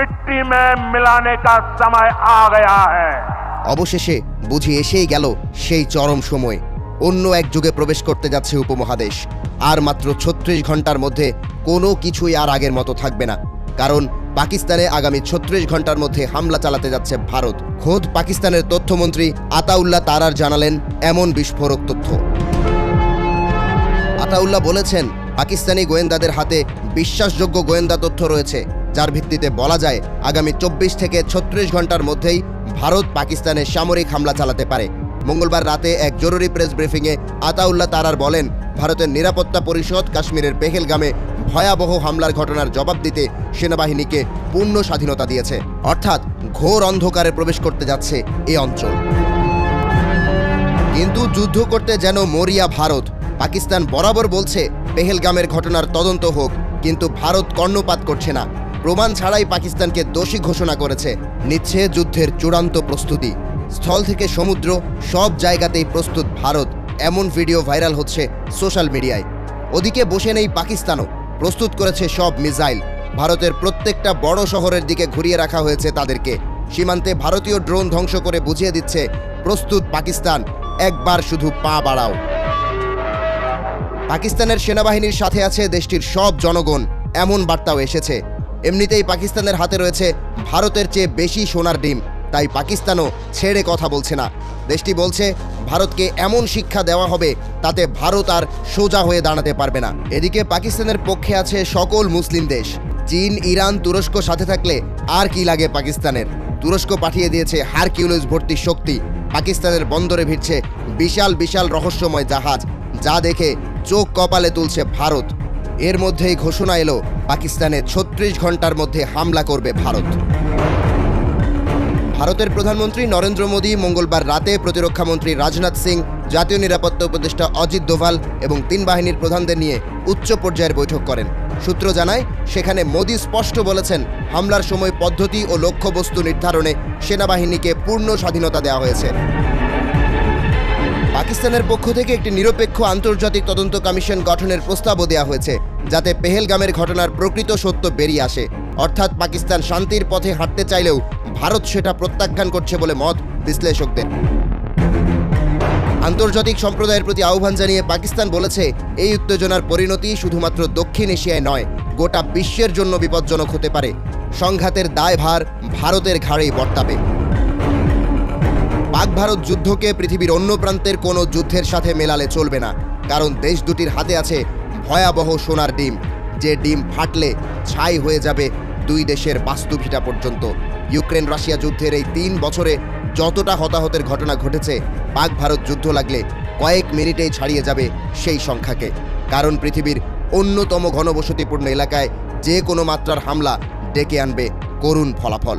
মিট্টি মিলানে কা সময় আ গয়া অবশেষে বুঝি এসেই গেল সেই চরম সময়। অন্য এক যুগে প্রবেশ করতে যাচ্ছে উপমহাদেশ। আর মাত্র ছত্রিশ ঘণ্টার মধ্যে কোনো কিছুই আর আগের মতো থাকবে না। কারণ পাকিস্তানে আগামী ছত্রিশ ঘণ্টার মধ্যে হামলা চালাতে যাচ্ছে ভারত। খোদ পাকিস্তানের তথ্যমন্ত্রী আতাউল্লাহ তারার জানালেন এমন বিস্ফোরক তথ্য। আতাউল্লাহ বলেছেন, পাকিস্তানি গোয়েন্দাদের হাতে বিশ্বাসযোগ্য গোয়েন্দা তথ্য রয়েছে। যার ভিত্তিতে বলা যায়, আগামী চব্বিশ থেকে ছত্রিশ ঘণ্টার মধ্যেই ভারত পাকিস্তানে সামরিক হামলা চালাতে পারে। মঙ্গলবার রাতে এক জরুরি প্রেস ব্রিফিংয়ে আতাউল্লাহ তারার বলেন, ভারতের নিরাপত্তা পরিষদ কাশ্মীরের পেহেলগামে ভয়াবহ হামলার ঘটনার জবাব দিতে সেনাবাহিনীকে পূর্ণ স্বাধীনতা দিয়েছে। অর্থাৎ ঘোর অন্ধকারে প্রবেশ করতে যাচ্ছে এই অঞ্চল। কিন্তু যুদ্ধ করতে যেন মরিয়া ভারত, পাকিস্তান বরাবর বলছে, পেহেলগামের ঘটনার তদন্ত হোক, কিন্তু ভারত কর্ণপাত করছে না। প্রমাণ ছাড়াই পাকিস্তানকে দোষী ঘোষণা করেছে। নিচ্ছে যুদ্ধের চূড়ান্ত প্রস্তুতি। স্থল থেকে সমুদ্র, সব জায়গাতেই প্রস্তুত ভারত। এমন ভিডিও ভাইরাল হচ্ছে সোশ্যাল মিডিয়ায়। ওদিকে বসে নেই পাকিস্তানও। প্রস্তুত করেছে সব মিসাইল। ভারতের প্রত্যেকটা বড় শহরের দিকে ঘুরিয়ে রাখা হয়েছে তাদেরকে। সীমান্তে ভারতীয় ড্রোন ধ্বংস করে বুঝিয়ে দিচ্ছে, প্রস্তুত পাকিস্তান, একবার শুধু পা বাড়াও। পাকিস্তানের সেনাবাহিনীর সাথে আছে দেশটির সব জনগণ, এমন বার্তাও এসেছে। এমনিতেই পাকিস্তানের হাতে রয়েছে ভারতের চেয়ে বেশি সোনার ডিম। তাই পাকিস্তানও ছেড়ে কথা বলছে না। দেশটি বলছে, ভারতকে এমন শিক্ষা দেওয়া হবে তাতে ভারত আর সোজা হয়ে দাঁড়াতে পারবে না। এদিকে পাকিস্তানের পক্ষে আছে সকল মুসলিম দেশ। চীন, ইরান, তুরস্ক সাথে থাকলে আর কি লাগে পাকিস্তানের? তুরস্ক পাঠিয়ে দিয়েছে হারকিউলিস ভর্তি শক্তি। পাকিস্তানের বন্দরে ভিড়ছে বিশাল বিশাল রহস্যময় জাহাজ, যা দেখে চোখ কপালে তুলছে ভারত। এর মধ্যেই ঘোষণা এলো পাকিস্তানে ছত্রিশ ঘণ্টার মধ্যে হামলা করবে ভারত। ভারতের প্রধানমন্ত্রী নরেন্দ্র মোদী মঙ্গলবার রাতে প্রতিরক্ষামন্ত্রী রাজনাথ সিং, জাতীয় নিরাপত্তা উপদেষ্টা অজিত দোভাল এবং তিন বাহিনীর প্রধানদের নিয়ে উচ্চ পর্যায়ের বৈঠক করেন। সূত্র জানায়, সেখানে মোদী স্পষ্ট বলেছেন, হামলার সময় পদ্ধতি ও লক্ষ্যবস্তু নির্ধারণে সেনাবাহিনীকে পূর্ণ স্বাধীনতা দেওয়া হয়েছে। পাকিস্তানের পক্ষ থেকে একটি নিরপেক্ষ আন্তর্জাতিক তদন্ত কমিশন গঠনের প্রস্তাবও দেওয়া হয়েছে, যাতে পেহেলগামের ঘটনার প্রকৃত সত্য বেরিয়ে আসে। অর্থাৎ পাকিস্তান শান্তির পথে হাঁটতে চাইলেও ভারত সেটা প্রত্যাখ্যান করছে বলে মত বিশ্লেষকদের। আন্তর্জাতিক সম্প্রদায়ের প্রতি আহ্বান জানিয়ে পাকিস্তান বলেছে, এই উত্তেজনার পরিণতি শুধুমাত্র দক্ষিণ এশিয়ায় নয়, গোটা বিশ্বের জন্য বিপজ্জনক হতে পারে। সংঘাতের দায়ভার ভারতের ঘাড়েই বর্তাবে। পাক ভারত যুদ্ধকে পৃথিবীর অন্য প্রান্তের কোনো যুদ্ধের সাথে মেলালে চলবে না। কারণ দেশ দুটির হাতে আছে ভয়াবহ সোনার ডিম। যে ডিম ফাটলে ছাই হয়ে যাবে দুই দেশের বাস্তুভিটা পর্যন্ত। ইউক্রেন রাশিয়া যুদ্ধের এই তিন বছরে যতটা হতাহতের ঘটনা ঘটেছে পাক ভারত যুদ্ধ লাগলে কয়েক মিনিটেই ছাড়িয়ে যাবে সেই সংখ্যাকে। কারণ পৃথিবীর অন্যতম ঘনবসতিপূর্ণ এলাকায় যে কোনো মাত্রার হামলা ডেকে আনবে করুণ ফলাফল।